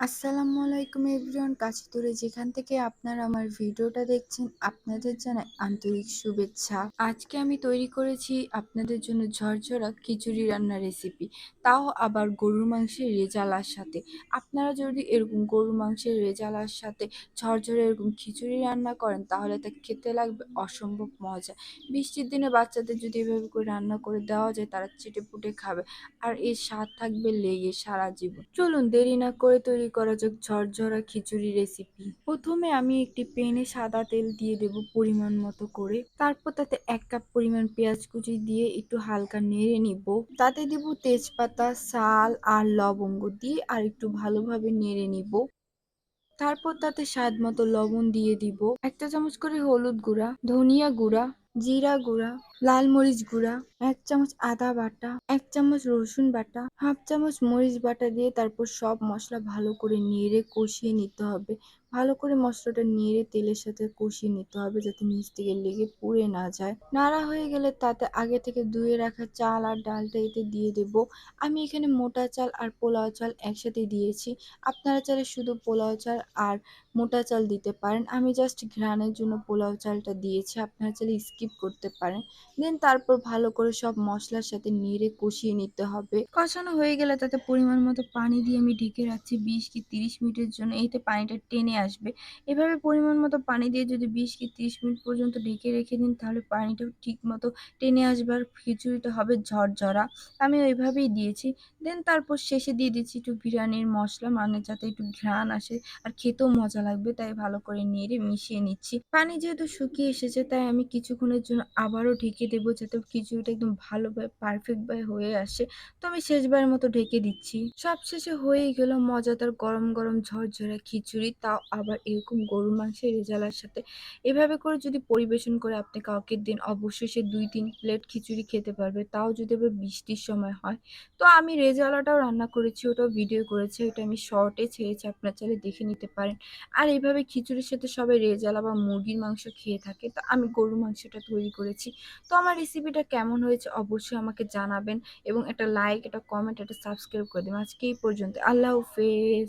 আসসালামু আলাইকুম এভরিওয়ান, কাছে যেখান থেকে আপনারা আমার ভিডিওটা দেখছেন, আপনাদের জানাই আন্তরিক শুভেচ্ছা। আজকে আমি তৈরি করেছি আপনাদের জন্য ঝরঝরা খিচুড়ি রান্নার রেসিপি তাও আবার গরুর মাংসের রেজালার সাথে। আপনারা যদি এরকম গরুর মাংসের রেজালার সাথে ঝরঝরে এরকম খিচুড়ি রান্না করেন, তাহলে তা খেতে লাগবে অসম্ভব মজা। বৃষ্টির দিনে বাচ্চাদের যদি এভাবে করে রান্না করে দেওয়া যায়, তারা চেটে পুটে খাবে, আর এর স্বাদ থাকবে লেগে সারা জীবন। চলুন দেরি না করে তৈরি করা যাক ঝরঝরা খিচুড়ি রেসিপি প্রথমে আমি একটি প্যানে সাদা তেল দিয়ে দেব পরিমাণ মতো করে। তারপর তাতে এক কাপ পরিমাণ পেঁয়াজ কুচি দিয়ে একটু হালকা নেড়ে নিব। তাতে দেব তেজপাতা শাল আর লবঙ্গ দিয়ে আর একটু ভালোভাবে নেড়ে নিব। তারপর তাতে স্বাদ মতো লবণ দিয়ে দিব। একটা চামচ করে হলুদ গুঁড়া, ধনিয়া গুঁড়া, জিরা গুঁড়া লাল মরিচ গুঁড়া, এক চামচ আদা বাটা, এক চামচ রসুন বাটা, হাফ চামচ মরিচ বাটা দিয়ে তারপর সব মশলা ভালো করে নেড়ে কষিয়ে নিতে হবে। ভালো করে মশলাটা নেড়ে তেলের সাথে কষিয়ে নিতে হবে যাতে নিচ থেকে লেগে পুড়ে না যায়। নাড়া হয়ে গেলে তাতে আগে থেকে ধুয়ে রাখা চাল আর ডালটা এতে দিয়ে দেব। আমি এখানে মোটা চাল আর পোলাও চাল একসাথে দিয়েছি। আপনারা চাইলে শুধু পোলাও চাল আর মোটা চাল দিতে পারেন। আমি জাস্ট ঘ্রাণের জন্য পোলাও চালটা দিয়েছি। আপনারা চাইলে স্কিপ করতে পারেন। দেন তারপর ভালো করে সব মশলার সাথে নেড়ে কষিয়ে নিতে হবে। কষানো হয়ে গেলে তাতে পরিমাণ মতো পানি দিয়ে আমি ঢেকে রাখছি বিশ কি তিরিশ মিনিটের জন্য এতে পানিটা টেনে আসবে। এভাবে পরিমাণ মতো পানি দিয়ে যদি বিশ কি তিরিশ মিনিট পর্যন্ত ঢেকে রেখে দিন, তাহলে পানিটাও ঠিক মতো টেনে আসবে আর খিচুড়িটা হবে ঝরঝরা। আমি ওইভাবেই দিয়েছি। দেন তারপর শেষে দিয়ে দিচ্ছি একটু বিরিয়ানির মশলা মানে যাতে একটু ঘ্রাণ আসে আর খেতেও মজা লাগবে, তাই ভালো করে নেড়ে মিশিয়ে নিচ্ছি। পানি যেহেতু শুকিয়ে এসেছে, তাই আমি কিছুক্ষণের জন্য আবারও ঢেকে দেবো যাতে খিচুড়িটা একদম ভালোভাবে পারফেক্টভাবে হয়ে আসে। তো আমি শেষবারের মতো ঢেকে দিচ্ছি। সব শেষে হয়েই গেল মজাদার গরম গরম ঝরঝরা খিচুড়ি, তাও আবার এরকম গরুর মাংসের রেজালার সাথে। এভাবে করে যদি পরিবেশন করে আপনি কাউকে দিন, অবশ্যই সে দুই তিন প্লেট খিচুড়ি খেতে পারবে, তাও যদি আবার বৃষ্টির সময় হয়। তো আমি রেজালাটাও রান্না করেছি, ওটাও ভিডিও করেছি ওটা আমি শর্টে ছেড়েছি, আপনার চাইলে দেখে নিতে পারেন। আর এইভাবে খিচুড়ির সাথে সবাই রেজালা বা মুরগির মাংস খেয়ে থাকে, তো আমি গরুর মাংসটা তৈরি করেছি। তো আমার রেসিপিটা কেমন হয়েছে অবশ্যই আমাকে জানাবেন এবং একটা লাইক একটা কমেন্ট একটা সাবস্ক্রাইব করে দেবেন। আজকে এই পর্যন্ত আল্লাহ হাফেজ।